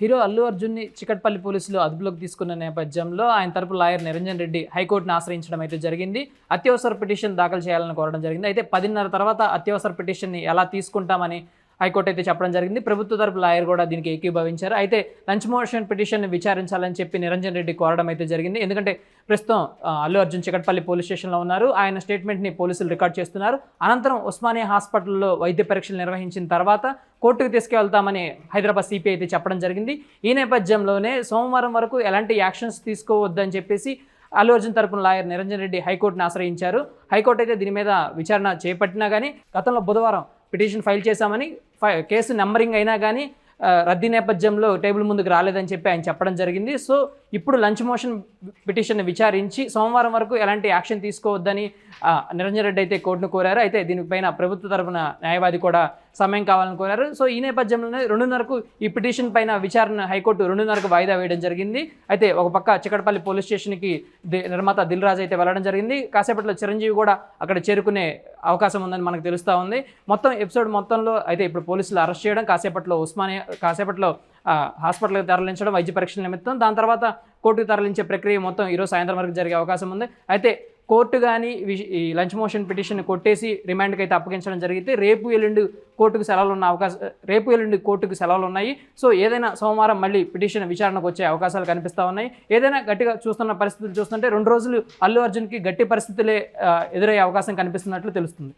Hero Allu అర్జున్ని చికట్పల్లి పోలీసులు అదుపులోకి తీసుకున్న నేపథ్యంలో ఆయన తరపు లాయర్ నిరంజన్ రెడ్డి హైకోర్టును ఆశ్రయించడం అయితే జరిగింది. అత్యవసర పిటిషన్ దాఖలు చేయాలని కోరడం జరిగింది. అయితే పదిన్నర తర్వాత అత్యవసర పిటిషన్ని ఎలా తీసుకుంటామని హైకోర్టు అయితే చెప్పడం జరిగింది. ప్రభుత్వ తరపు లాయర్ కూడా దీనికి ఏకీభవించారు. అయితే లంచ్ మోషన్ పిటిషన్ విచారించాలని చెప్పి నిరంజన్ రెడ్డి కోరడం అయితే జరిగింది. ఎందుకంటే ప్రస్తుతం అల్లు అర్జున్ చికట్పల్లి పోలీస్ స్టేషన్లో ఉన్నారు. ఆయన స్టేట్మెంట్ని పోలీసులు రికార్డ్ చేస్తున్నారు. అనంతరం ఉస్మానియా హాస్పిటల్లో వైద్య పరీక్షలు నిర్వహించిన తర్వాత కోర్టుకు తీసుకెళ్తామని హైదరాబాద్ సిపిఐ అయితే చెప్పడం జరిగింది. ఈ నేపథ్యంలోనే సోమవారం వరకు ఎలాంటి యాక్షన్స్ తీసుకోవద్దని చెప్పేసి అల్లు అర్జున్ తరపున లాయర్ నిరంజన్ రెడ్డి హైకోర్టును ఆశ్రయించారు. హైకోర్టు అయితే దీని మీద విచారణ చేపట్టినా కానీ గతంలో బుధవారం పిటిషన్ ఫైల్ చేశామని కేసు నెంబరింగ్ అయినా కానీ రద్దీ నేపథ్యంలో టేబుల్ ముందుకు రాలేదని చెప్పి ఆయన చెప్పడం జరిగింది. సో ఇప్పుడు లంచ్ మోషన్ పిటిషన్ విచారించి సోమవారం వరకు ఎలాంటి యాక్షన్ తీసుకోవద్దని నిరంజన్ రెడ్డి అయితే కోర్టును కోరారు. అయితే దీనిపైన ప్రభుత్వ తరపున న్యాయవాది కూడా సమయం కావాలని కోరారు. సో ఈ నేపథ్యంలోనే రెండున్నరకు ఈ పిటిషన్ పైన విచారణ హైకోర్టు రెండున్నరకు వాయిదా వేయడం జరిగింది. అయితే ఒక పక్క చికటపల్లి పోలీస్ స్టేషన్కి ది- నిర్మాత దిల్ రాజు అయితే వెళ్ళడం జరిగింది. కాసేపట్లో చిరంజీవి కూడా అక్కడ చేరుకునే అవకాశం ఉందని మనకు తెలుస్తూ ఉంది. మొత్తం ఎపిసోడ్ మొత్తంలో అయితే ఇప్పుడు పోలీసులు అరెస్ట్ చేయడం కాసేపట్లో ఉస్మానియా కాసేపట్లో హాస్పిటల్కి తరలించడం వైద్య పరీక్షల నిమిత్తం. దాని తర్వాత కోర్టుకు తరలించే ప్రక్రియ మొత్తం ఈరోజు సాయంత్రం వరకు జరిగే అవకాశం ఉంది. అయితే కోర్టు కానీ ఈ లంచ్ మోషన్ పిటిషన్ కొట్టేసి రిమాండ్కి అయితే అప్పగించడం జరిగితే రేపు ఎల్లుండి కోర్టుకు సెలవులు ఉన్న అవకాశం రేపు ఎల్లుండి కోర్టుకు సెలవులు ఉన్నాయి సో ఏదైనా సోమవారం మళ్ళీ పిటిషన్ విచారణకు వచ్చే అవకాశాలు కనిపిస్తూ ఉన్నాయి. ఏదైనా గట్టిగా చూస్తున్న పరిస్థితులు చూస్తుంటే రెండు రోజులు అల్లు అర్జున్కి గట్టి పరిస్థితులే ఎదురయ్యే అవకాశం కనిపిస్తున్నట్లు తెలుస్తుంది.